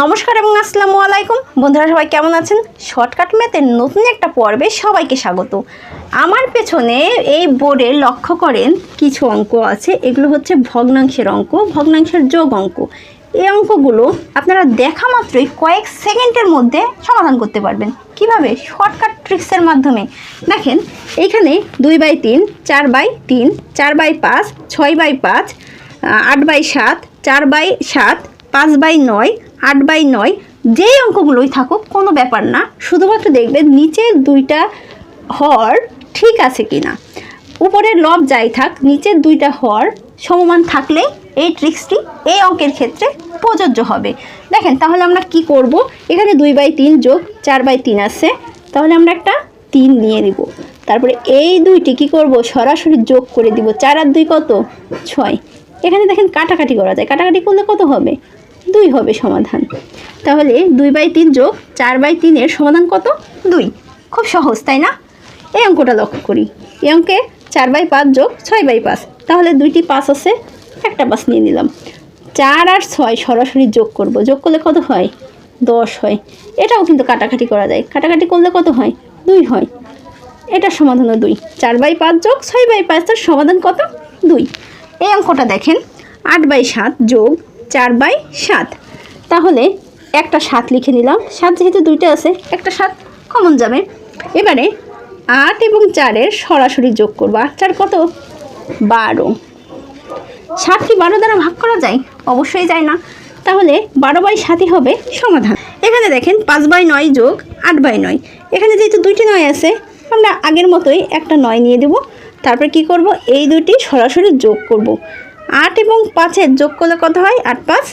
নমস্কার এবং আসসালামু আলাইকুম। বন্ধুরা সবাই কেমন আছেন? শর্টকাট ম্যাথের নতুন একটা পর্বে সবাইকে স্বাগত। আমার পেছনে এই বোর্ডে লক্ষ্য করেন কিছু অঙ্ক আছে। এগুলো হচ্ছে ভগ্নাংশের অঙ্ক, ভগ্নাংশের যোগ অঙ্ক। এই অঙ্কগুলো আপনারা দেখা মাত্রই কয়েক সেকেন্ডের মধ্যে সমাধান করতে পারবেন। কীভাবে? শর্টকাট ট্রিক্সের মাধ্যমে। দেখেন, এইখানে দুই বাই তিন, চার বাই তিন, চার বাই পাঁচ, ছয় বাই পাঁচ আট বাই সাত, চার বাই সাত, পাঁচ বাই নয় আট বাই নয়, যেই অঙ্কগুলোই থাকুক, কোনো ব্যাপার না। শুধুমাত্র দেখবেন নিচের দুইটা হর ঠিক আছে কি না উপরের লব যাই থাক, নিচের দুইটা হর সমমান থাকলে এই ট্রিক্সটি এই অঙ্কের ক্ষেত্রে প্রযোজ্য হবে। দেখেন, তাহলে আমরা কি করব? এখানে দুই বাই তিন যোগ চার বাই তিন আছে। তাহলে আমরা একটা তিন নিয়ে নিব। তারপরে এই দুইটি কি করব? সরাসরি যোগ করে দিব। চার আর দুই কত? ছয়। এখানে দেখেন কাটাকাটি করা যায়। কাটাকাটি করলে কত হবে? দুই হবে সমাধান। তাহলে দুই বাই তিন যোগ চার বাই তিনের সমাধান কত? দুই। খুব সহজ, তাই না? এই অঙ্কটা লক্ষ্য করি। এই অঙ্কে চার বাই পাঁচ যোগ ছয় বাই পাঁচ। তাহলে দুইটি পাঁচ আছে, একটা পাঁচ নিয়ে নিলাম। চার আর ছয় সরাসরি যোগ করব। যোগ করলে কত হয়? দশ হয়। এটাও কিন্তু কাটাকাটি করা যায়। কাটাকাটি করলে কত হয়? দুই হয়। এটার সমাধানও দুই। চার বাই পাঁচ যোগ ছয় বাই পাঁচ, তার সমাধান কত? দুই। এই অঙ্কটা দেখেন। আট বাই সাত যোগ চার বাই সাত। তাহলে একটা সাত লিখে নিলাম। সাত যেহেতু দুইটা আছে, একটা সাত কমন যাবে। এবারে আট এবং চারের সরাসরি যোগ করব। আট, চার কত? বারো। সাত কি বারো দ্বারা ভাগ করা যায়? অবশ্যই যায় না। তাহলে বারো বাই সাতই হবে সমাধান। এখানে দেখেন পাঁচ বাই নয় যোগ আট বাই নয়। এখানে যেহেতু দুইটি নয় আছে, আমরা আগের মতোই একটা নয় নিয়ে দেব। তারপর কি করব? এই দুটি সরাসরি যোগ করব। আট এবং পাঁচের যোগ করলে কত হয়? আট, পাঁচ,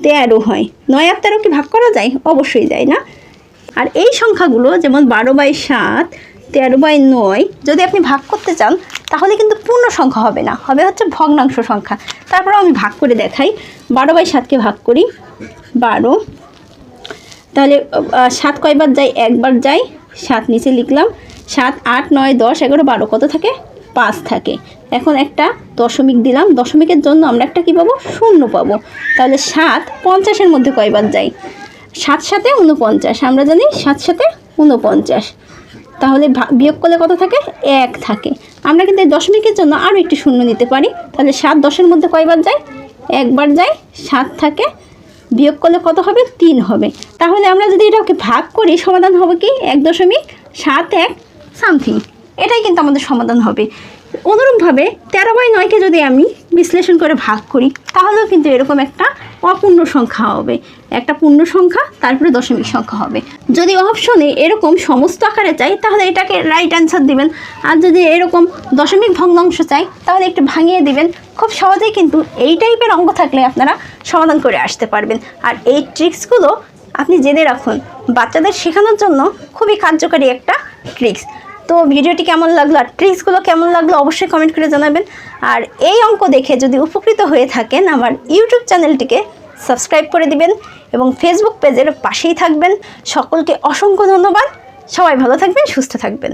তেরো হয়। নয় আর তেরো কি ভাগ করা যায়? অবশ্যই যায় না। আর এই সংখ্যাগুলো যেমন বারো বাই সাত, তেরো বাই নয়, যদি আপনি ভাগ করতে চান, তাহলে কিন্তু পূর্ণ সংখ্যা হবে না। হবে হচ্ছে ভগ্নাংশ সংখ্যা। তারপরে আমি ভাগ করে দেখাই। বারো বাই সাতকে ভাগ করি। বারো। তাহলে সাত কয়বার যাই একবার যাই সাত নিচে লিখলাম। সাত, আট, নয়, দশ, এগারো, বারো, কত থাকে? পাঁচ থাকে। এখন একটা দশমিক দিলাম। দশমিকের জন্য আমরা একটা কী পাবো? শূন্য পাবো। তাহলে সাত পঞ্চাশের মধ্যে কয়বার যাই? সাত সাথে উনপঞ্চাশ আমরা জানি সাত সাথে উনপঞ্চাশ তাহলে বিয়োগ করলে কত থাকে? এক থাকে। আমরা কিন্তু এই দশমিকের জন্য আরও একটি শূন্য নিতে পারি। তাহলে সাত দশের মধ্যে কয়বার যায় একবার যায় সাত থাকে। বিয়োগ করলে কত হবে? তিন হবে। তাহলে আমরা যদি এটাকে ভাগ করি, সমাধান হবে কি? এক দশমিক সাত এক সামথিং। এটাই কিন্তু আমাদের সমাধান হবে। অনুরূপভাবে তেরো বাই নয়কে যদি আমি বিশ্লেষণ করে ভাগ করি, তাহলেও কিন্তু এরকম একটা অপূর্ণ সংখ্যা হবে। একটা পূর্ণ সংখ্যা, তারপরে দশমিক সংখ্যা হবে। যদি অপশনে এরকম সমস্ত আকারে চাই তাহলে এটাকে রাইট অ্যান্সার দিবেন। আর যদি এরকম দশমিক ভগ্নাংশ চাই, তাহলে একটু ভাঙিয়ে দিবেন। খুব সহজেই কিন্তু এই টাইপের অঙ্ক থাকলে আপনারা সমাধান করে আসতে পারবেন। আর এই ট্রিক্সগুলো আপনি জেনে রাখুন। বাচ্চাদের শেখানোর জন্য খুবই কার্যকারী একটা ট্রিক্স তো ভিডিওটি কেমন লাগল আর ট্রিক্সগুলো কেমন লাগল অবশ্যই কমেন্ট করে জানাবেন। আর এই অঙ্ক দেখে যদি উপকৃত হয়ে থাকেন, আমার ইউটিউব চ্যানেলটিকে সাবস্ক্রাইব করে দিবেন এবং ফেসবুক পেজের পাশেই থাকবেন। সকলকে অসংখ্য ধন্যবাদ। সবাই ভালো থাকবেন, সুস্থ থাকবেন।